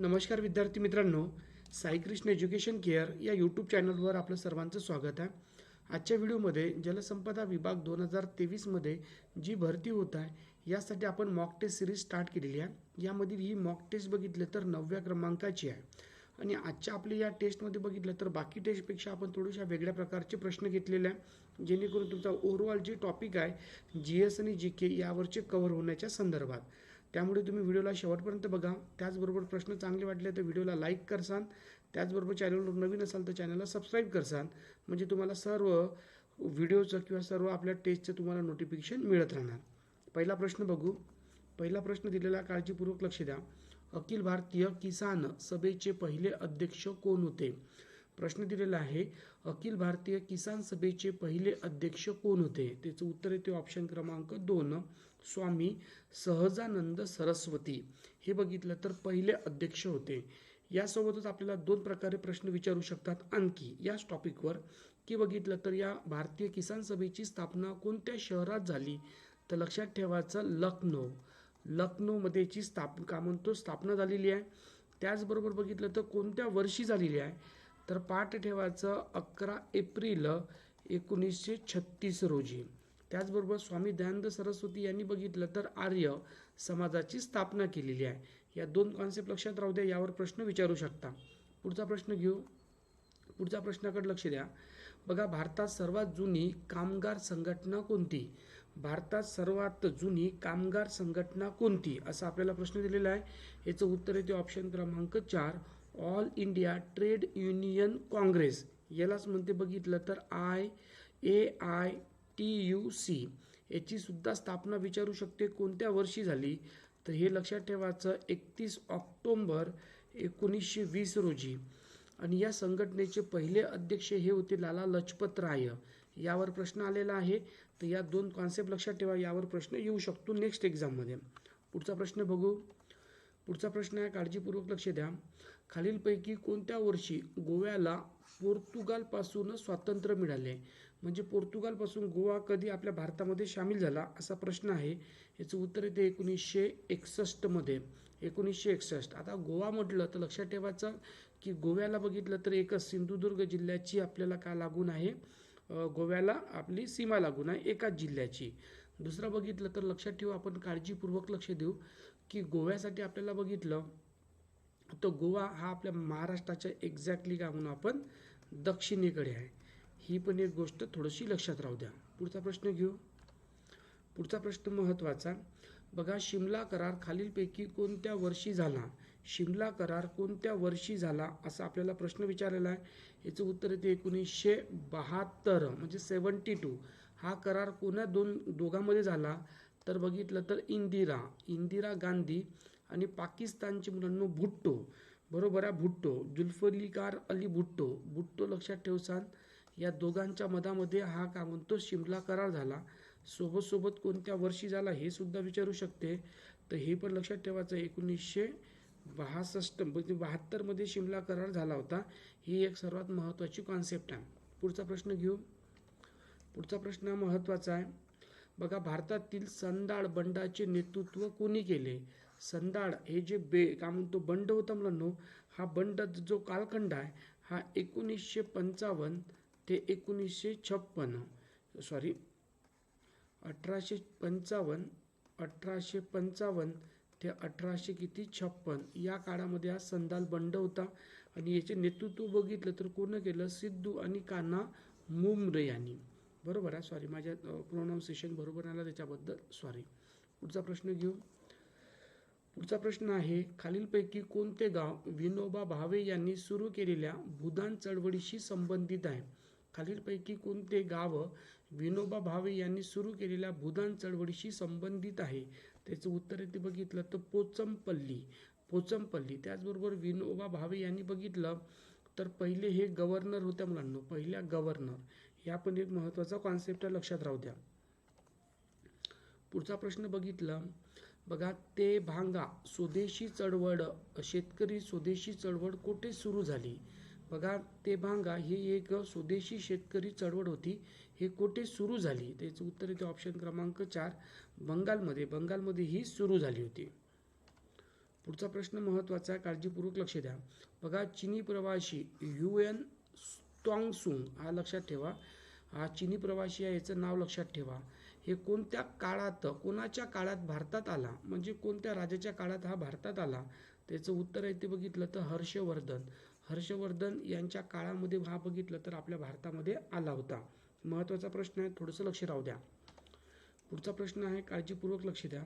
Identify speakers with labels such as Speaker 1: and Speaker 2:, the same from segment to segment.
Speaker 1: नमस्कार विद्यार्थी मित्रांनो साईकृष्ण एज्युकेशन केअर या यूट्यूब चॅनलवर आपलं सर्वांचं स्वागत आहे. आजच्या व्हिडिओमध्ये जलसंपदा विभाग दोन हजार तेवीसमध्ये जी भरती होत आहे यासाठी आपण मॉक टेस्ट सिरीज स्टार्ट केलेली आहे. यामधील ही मॉक टेस्ट बघितलं तर नवव्या क्रमांकाची आहे. आणि आजच्या आपल्या या टेस्टमध्ये बघितलं तर बाकी टेस्टपेक्षा आपण थोड्याशा वेगळ्या प्रकारचे प्रश्न घेतलेले आहे जेणेकरून तुमचा ओव्हरऑल जे टॉपिक आहे जी एस आणि जी के यावरचे कव्हर होण्याच्या संदर्भात. त्यामुळे तुम्ही व्हिडिओला शेवटपर्यंत बघा. त्याचबरोबर प्रश्न चांगले वाटले तर व्हिडिओला लाईक करसान. त्याचबरोबर चॅनलवर नवीन असाल तर चॅनलला सबस्क्राईब करसान. म्हणजे तुम्हाला सर्व व्हिडिओचं किंवा सर्व आपल्या टेस्टचं तुम्हाला नोटिफिकेशन मिळत राहणार. पहिला प्रश्न बघू. पहिला प्रश्न दिलेला काळजीपूर्वक लक्ष द्या. अखिल भारतीय किसान सभेचे पहिले अध्यक्ष कोण होते? प्रश्न दिलेला आहे अखिल भारतीय किसान सभेचे पहिले अध्यक्ष कोण होते? त्याचं उत्तर येते ऑप्शन क्रमांक दोन. स्वामी सहजानंद सरस्वती. हे बघितलं तर पहिले अध्यक्ष होते. यासोबतच आपल्याला दोन प्रकारे प्रश्न विचारू शकतात. आणखी याच टॉपिकवर की बघितलं तर या भारतीय किसान सभेची स्थापना कोणत्या शहरात झाली? तर लक्षात ठेवायचं लखनौ. लखनौमध्ये याची स्थाप का म्हणतो स्थापना झालेली आहे. त्याचबरोबर बघितलं तर कोणत्या वर्षी झालेली आहे? तर पाठ ठेवायचं अकरा एप्रिल एकोणीसशे छत्तीस रोजी. त्याचबरोबर स्वामी दयानंद सरस्वती यांनी बघितलं तर आर्य समाजाची स्थापना केलेली आहे. या दोन कॉन्सेप्ट लक्षात राहू द्या यावर प्रश्न विचारू शकता. पुढचा प्रश्न घेऊ. पुढच्या प्रश्नाकडे लक्ष द्या. बघा भारतात सर्वात जुनी कामगार संघटना कोणती? भारतात सर्वात जुनी कामगार संघटना कोणती? असा आपल्याला प्रश्न दिलेला आहे. याचं उत्तर येते ऑप्शन क्रमांक चार All India Trade Union Congress यालाच म्हणते बघितलं तर I A I T U C याचीसुद्धा स्थापना विचारू शकते. कोणत्या वर्षी झाली? तर हे लक्षात ठेवायचं एकतीस ऑक्टोंबर एकोणीसशे वीस रोजी. आणि या संघटनेचे पहिले अध्यक्ष हे होते लाला लजपत राय. यावर प्रश्न आलेला आहे. तर या दोन कॉन्सेप्ट लक्षात ठेवा. यावर प्रश्न येऊ शकतो नेक्स्ट एक्झाममध्ये पुढचा प्रश्न बघू. पुढचा प्रश्न आहे काळजीपूर्वक लक्ष द्या. खालीलपैकी कोणत्या वर्षी गोव्याला पोर्तुगालपासून स्वातंत्र्य मिळाले. म्हणजे पोर्तुगालपासून गोवा कधी आपल्या भारतामध्ये सामील झाला असा प्रश्न आहे. याचं उत्तर येते एकोणीसशे एकसष्टमध्ये एकोणीसशे एकसष्ट. आता गोवा म्हटलं तर लक्षात ठेवायचं की गोव्याला बघितलं तर एकच सिंधुदुर्ग जिल्ह्याची आपल्याला का लागून आहे? गोव्याला आपली सीमा लागून आहे एकाच जिल्ह्याची. दुसरं बघितलं तर लक्षात ठेवू आपण काळजीपूर्वक लक्ष देऊ की गोव्यासाठी आपल्याला बघितलं तो गोवा हा आपल्या महाराष्ट्राच्या एक्झॅक्टली काय म्हणून आपण दक्षिणेकडे आहे. ही पण एक गोष्ट थोडीशी लक्षात राहू द्या. पुढचा प्रश्न घेऊ. पुढचा प्रश्न महत्त्वाचा बघा शिमला करार खालीलपैकी कोणत्या वर्षी झाला? शिमला करार कोणत्या वर्षी झाला? असा आपल्याला प्रश्न विचारलेला आहे. याचं उत्तर येते एकोणीसशे बहात्तर म्हणजे सेवन्टी टू. हा करार कोणा दोन दोघांमध्ये झाला? तर बघितलं तर इंदिरा इंदिरा गांधी आणि पाकिस्तानचे मुलांनो भुट्टो. बरोबर आहे भुट्टो. जुल्फलिकार अली भुट्टो. भुट्टो लक्षात ठेवसान या दोघांच्या मधामध्ये हा का म्हणतो शिमला करार झाला. सोबत सोबत कोणत्या वर्षी झाला हे सुद्धा विचारू शकते. तर हे पण लक्षात ठेवायचं एकोणीसशे बासष्ट म्हणजे बहात्तरमध्ये शिमला करार झाला होता. ही एक सर्वात महत्त्वाची कॉन्सेप्ट आहे. पुढचा प्रश्न घेऊ. पुढचा प्रश्न महत्त्वाचा आहे. बघा भारतातील संदाळ बंडाचे नेतृत्व कोणी केले? संदाळ हे जे बे काय म्हणतो बंड होता मुलांनो हा बंड जो कालखंड आहे हा एकोणीसशे पंचावन्न ते एकोणीसशे छप्पन्न सॉरी अठराशे पंचावन्न अठराशे पंचावन्न ते अठराशे किती छप्पन या काळामध्ये हा संदाल बंड होता. आणि याचे नेतृत्व बघितलं तर कोण केलं? सिद्धू आणि कान्हा मुमरे यांनी. बरोबर आहे सॉरी माझ्या प्रोनाऊन्सिएशन बरोबर आलं त्याच्याबद्दल. सॉरी पुढचा प्रश्न घेऊ. पुढचा प्रश्न आहे खालीलपैकी कोणते गाव विनोबा भावे यांनी सुरू केलेल्या भूदान चळवळीशी संबंधित आहे? खालीलपैकी कोणते गाव विनोबा भावे यांनी सुरू केलेल्या भूदान चळवळीशी संबंधित आहे? त्याचं उत्तर येते बघितलं तर पोचमपल्ली. पोचमपल्ली. त्याचबरोबर विनोबा भावे यांनी बघितलं तर पहिले हे गव्हर्नर होत्या मुलांना. पहिल्या गव्हर्नर. या पण एक महत्त्वाचा कॉन्सेप्ट लक्षात राहू द्या. पुढचा प्रश्न बघितला बघा ते भांगा स्वदेशी चळवळ शेतकरी स्वदेशी चळवळ कुठे सुरू झाली? बघा ते भांगा ही एक स्वदेशी शेतकरी चळवळ होती हे कुठे सुरू झाली? त्याचं उत्तर येते ऑप्शन क्रमांक चार बंगालमध्ये. बंगालमध्ये ही सुरू झाली होती. पुढचा प्रश्न महत्त्वाचा आहे काळजीपूर्वक लक्ष द्या. बघा चिनी प्रवासी यू एन स्टॉंगसुंग हा लक्षात ठेवा. हा चिनी प्रवासी आहे याचं नाव लक्षात ठेवा. हे कोणत्या काळात कोणाच्या काळात भारतात आला? म्हणजे कोणत्या राजाच्या काळात हा भारतात आला? त्याचं उत्तर आहे ते बघितलं तर हर्षवर्धन. हर्षवर्धन यांच्या काळामध्ये हा बघितलं तर आपल्या भारतामध्ये आला होता. महत्त्वाचा प्रश्न आहे थोडंसं लक्ष राहू द्या. पुढचा प्रश्न आहे काळजीपूर्वक लक्ष द्या.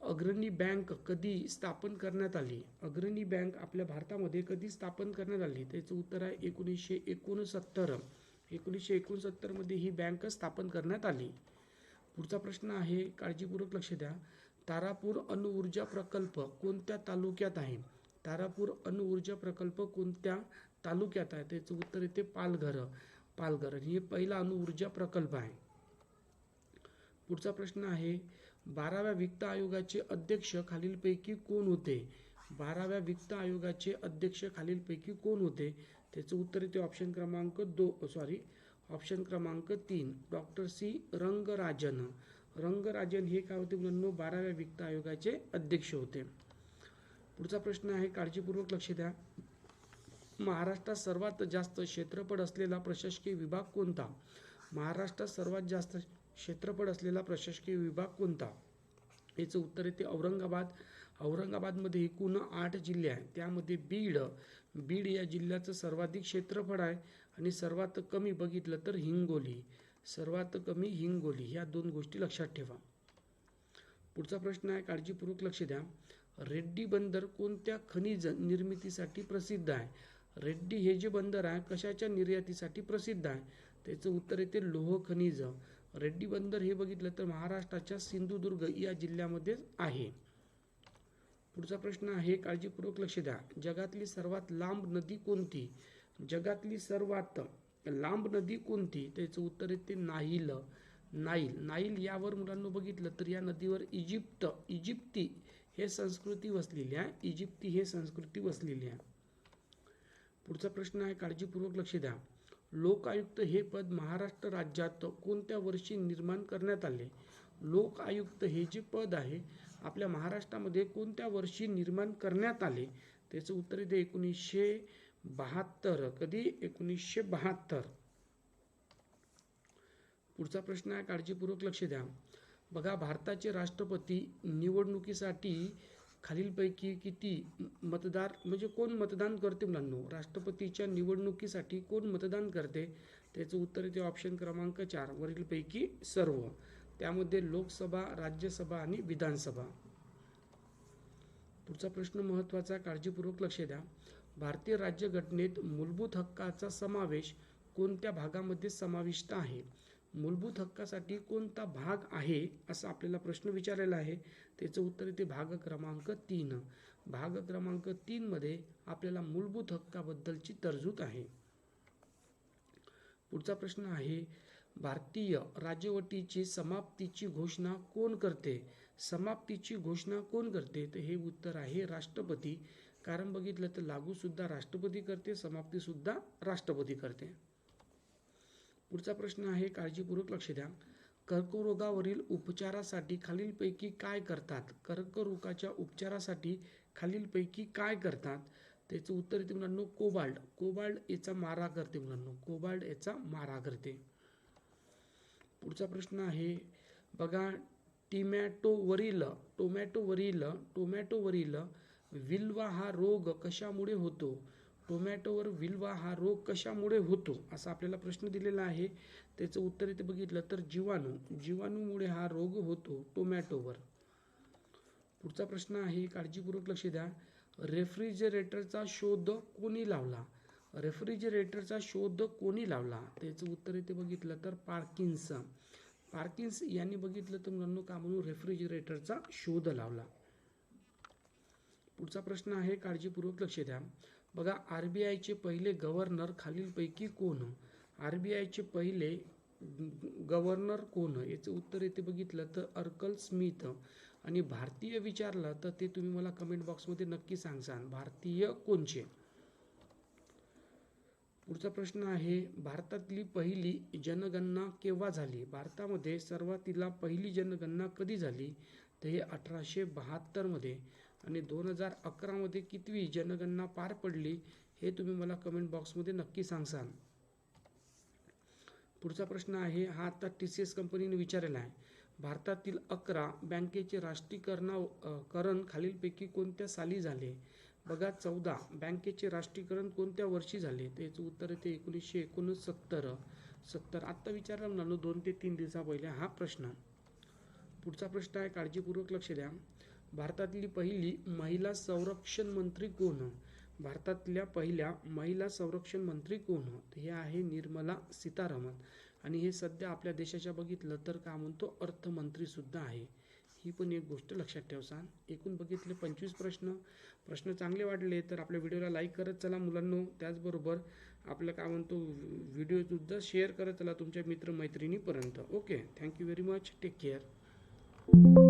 Speaker 1: अग्रणी बँक कधी स्थापन करण्यात आली? अग्रणी बँक आपल्या भारतामध्ये कधी स्थापन करण्यात आली? त्याचं उत्तर आहे एकोणीसशे एकोणसत्तर. एकोणीसशे एकोणसत्तरमध्ये ही बँक स्थापन करण्यात आली. पुढचा प्रश्न आहे काळजीपूर्वक लक्ष द्या. तारापूर अणुऊर्जा प्रकल्प कोणत्या तालुक्यात आहे? तारापूर अणुऊर्जा प्रकल्प कोणत्या तालुक्यात आहे? त्याचं उत्तर येते पालघर. पालघर हे पहिला अणुऊर्जा प्रकल्प आहे. पुढचा प्रश्न आहे बाराव्या वित्त आयोगाचे अध्यक्ष खालीलपैकी कोण होते? बाराव्या वित्त आयोगाचे अध्यक्ष खालीलपैकी कोण होते? त्याचं उत्तर येते ऑप्शन क्रमांक दो सॉरी ऑप्शन क्रमांक तीन. Doctor C Rangarajan. रंगराजन हे काय होते मुलांनो? बाराव्या वित्त आयोगाचे अध्यक्ष होते. पुढचा प्रश्न आहे काळजीपूर्वक लक्ष द्या. महाराष्ट्रात सर्वात जास्त क्षेत्रफळ असलेला प्रशासकीय विभाग कोणता? महाराष्ट्रात सर्वात जास्त क्षेत्रफळ असलेला प्रशासकीय विभाग कोणता? याचं उत्तर येते औरंगाबाद. औरंगाबादमध्ये एकूण आठ जिल्हे आहेत. त्यामध्ये बीड बीड या जिल्ह्याचं सर्वाधिक क्षेत्रफळ आहे आणि सर्वात कमी बघितलं तर हिंगोली. सर्वात कमी हिंगोली ह्या दोन गोष्टी लक्षात ठेवा. पुढचा प्रश्न आहे काळजीपूर्वक लक्ष द्या. रेड्डी बंदर कोणत्या खनिज निर्मितीसाठी प्रसिद्ध आहे? रेड्डी हे जे बंदर आहे कशाच्या निर्यातीसाठी प्रसिद्ध आहे? त्याचं उत्तर येते लोह खनिज. रेड्डी बंदर हे बघितलं तर महाराष्ट्राच्या सिंधुदुर्ग या जिल्ह्यामध्ये आहे. पुढचा प्रश्न आहे काळजीपूर्वक लक्ष द्या. जगातली सर्वात लांब नदी कोणती? जगातली सर्वात लांब नदी कोणती? त्याचं उत्तर येते नाईल. नाईल. नाईल यावर मुलांना बघितलं तर या नदीवर इजिप्त इजिप्ती हे संस्कृती वसलेली आहे. इजिप्ती हे संस्कृती वसलेली आहे. पुढचा प्रश्न आहे काळजीपूर्वक लक्ष द्या. लोकायुक्त हे पद महाराष्ट्र राज्यात कोणत्या वर्षी निर्माण करण्यात आले? लोक आयुक्त हे जे पद आहे आपल्या महाराष्ट्रामध्ये कोणत्या वर्षी निर्माण करण्यात आले? त्याचं उत्तर येते एकोणीसशे बहात्तर कधी? एकोणीसशे बहात्तर. पुढचा प्रश्न आहे काळजीपूर्वक लक्ष द्या. बघा भारताचे राष्ट्रपती निवडणुकीसाठी खालीलपैकी किती मतदार म्हणजे कोण मतदान करते मुलांनो? राष्ट्रपतीच्या निवडणुकीसाठी कोण मतदान करते? त्याचं उत्तर येते ऑप्शन क्रमांक चार वरीलपैकी सर्व. त्यामध्ये लोकसभा राज्यसभा आणि विधानसभा. पुढचा प्रश्न महत्त्वाचा काळजीपूर्वक लक्ष द्या. भारतीय राज्यघटनेत मूलभूत हक्काचा समावेश कोणत्या भागामध्ये समाविष्ट आहे? मूलभूत हक्कासाठी कोणता भाग आहे असा आपल्याला प्रश्न विचारलेला आहे. त्याचं उत्तर येते भाग क्रमांक तीन. भाग क्रमांक तीनमध्ये आपल्याला मूलभूत हक्काबद्दलची तरजूद आहे. पुढचा प्रश्न आहे भारतीय राजवटीची समाप्तीची घोषणा कोण करते? समाप्तीची घोषणा कोण करते? तर हे उत्तर आहे राष्ट्रपती. कारण बघितलं तर लागूसुद्धा राष्ट्रपती करते समाप्तीसुद्धा राष्ट्रपती करते. पुढचा प्रश्न आहे काळजीपूर्वक लक्ष द्या. कर्करोगावरील उपचारासाठी खालीलपैकी काय करतात? कर्करोगाच्या उपचारासाठी खालीलपैकी काय करतात? त्याचं उत्तर येते मुलांनो कोबाल्ड. कोबाल्ड याचा मारा करते मुलांनो कोबाल्ड याचा मारा करते. पुढचा प्रश्न आहे. बघा टिमॅटोवरील टोमॅटोवरील टोमॅटोवरील विल्वा हा रोग कशामुळे होतो? टोमॅटोवर विल्वा हा रोग कशामुळे होतो? असा आपल्याला प्रश्न दिलेला आहे. त्याचं उत्तर इथे बघितलं तर जीवाणू. जीवाणूमुळे हा रोग होतो टोमॅटोवर. पुढचा प्रश्न आहे काळजीपूर्वक लक्ष द्या. रेफ्रिजरेटरचा शोध कोणी लावला? रेफ्रिजरेटरचा शोध कोणी लावला? त्याचं उत्तर येथे बघितलं तर पार्किन्स पार्किन्स यांनी बघितलं तर मुलांनो का म्हणून रेफ्रिजरेटरचा शोध लावला? पुढचा प्रश्न आहे काळजीपूर्वक लक्ष द्या. बघा आर बी आयचे पहिले गव्हर्नर खालीलपैकी कोण? आर बी आयचे पहिले गव्हर्नर कोण? याचं उत्तर येते बघितलं तर अर्कल स्मिथ. आणि भारतीय विचारलं तर ते तुम्ही मला कमेंट बॉक्समध्ये नक्की सांगसान. भारतीय कोणचे? पुढचा प्रश्न आहे भारतातली पहिली जनगणना केव्हा झाली? भारतामध्ये सर्वातीला पहिली जनगणना कधी झाली? तर हे अठराशे बहात्तरमध्ये आणि दोन हजार अकरामध्ये कितवी जनगणना पार पडली हे तुम्ही मला कमेंट बॉक्समध्ये नक्की सांगसाल. पुढचा प्रश्न आहे हा आता टी सी एस कंपनीने विचारलेला आहे. भारतातील अकरा बँकेचे राष्ट्रीयकरणा करण खालीलपैकी कोणत्या साली झाले? बघा चौदा. बँकेचे राष्ट्रीयकरण कोणत्या वर्षी झाले? त्याचं उत्तर येते एकोणीसशे एकोणसत्तर. सत्तर. आत्ता विचारला म्हणालो दोन ते तीन दिवसा पहिले. हा प्रश्न. पुढचा प्रश्न आहे काळजीपूर्वक लक्ष द्या. भारतातली पहिली महिला संरक्षण मंत्री कोण? भारतातल्या पहिल्या महिला संरक्षण मंत्री कोण? हे आहे निर्मला सीतारामन. आणि हे सध्या आपल्या देशाच्या बघितलं तर का म्हणतो अर्थमंत्री सुद्धा आहे. ही पण एक गोष्ट लक्षात ठेवसान एकूण बघितले पंचवीस प्रश्न प्रश्न चांगले वाटले तर आपल्या व्हिडिओला लाईक करत चला मुलांनो. त्याचबरोबर आपलं काय म्हणतो व्हिडिओसुद्धा शेअर करत चला तुमच्या मित्रमैत्रिणीपर्यंत. Okay thank you very much take care